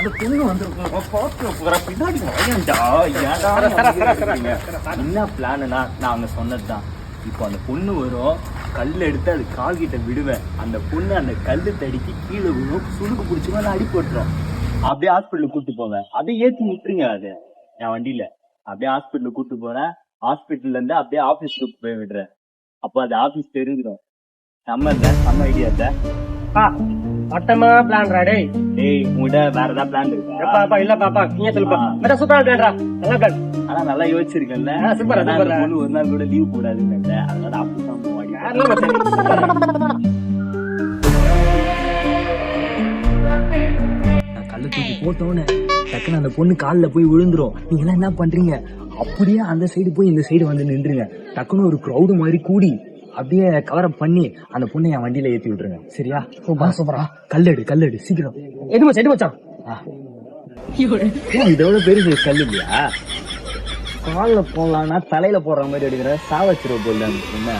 அந்த பொண்ணு வந்திருக்கும். பின்னாடி என்ன பிளான்னா நான் அவங்க சொன்னதுதான். இப்போ அந்த பொண்ணு வரும். கல் எடுத்து அது கால் கிட்ட விடுவேன். அந்த பொண்ணு அந்த கல்லு தடிக்கு கீழே விழும். சுடுக்கு பிடிச்சிமா நான் அடி போட்டுரும் அப்படியே ஹாஸ்பிட்டலுக்கு கூட்டு போவேன். அப்படியே ஏத்தி விட்டுருங்க அது. என் வண்டியில. அப்படியே ஹாஸ்பிட்டலுக்கு கூட்டு போறேன். ஹாஸ்பிட்டல்ல இருந்து அப்படியே ஆபீஸ்க்கு போய் விடுறேன். அப்போ அது ஆபீஸ் தெரிஞ்சிடும் செம்ம இல்ல? செம்ம ஐடியா இல்ல? பா மட்டமா பிளான்டா டேய். டேய் உங்கள்கிட்ட வேற ஏதாவது பிளான் இருக்கா? எப்பா அப்பா இல்ல பாப்பா நீங்க சொல்லுப்பா வேற சூப்பரா பிளான்டா நல்ல பிளான் ஆனா நல்லா ஏன்னா super. அந்த பொண்ணு ஒரு நாள் கூட லீவ் போடாதுன்னு அதனால ஆபீஸ் தான் கல்ல தூக்கி போட்டோன்னு டக்குன்னு அந்த பொண்ணு காலில் போய் விழுந்துரும். நீங்க எல்லாம் என்ன பண்றீங்க? அப்படியே அந்த சைடு போய் இந்த சைடு வந்து நின்றுங்க டக்குன்னு ஒரு க்ரௌடு மாதிரி கூடி அப்படியே கவரப் பண்ணி அந்த பொண்ணை என் வண்டியில ஏத்தி விட்டுருங்க. சரியா? சூப்பரா சூப்பரா கல்லெடு கல்லெடு சீக்கிரம். எது மச்சான் எது மச்சான். இதோட பெரிய கல் இல்லையா? காலில் போடலாம்னா தலையில போடுற மாதிரி எடுக்கிற சாவச்சிருவ போல என்ன?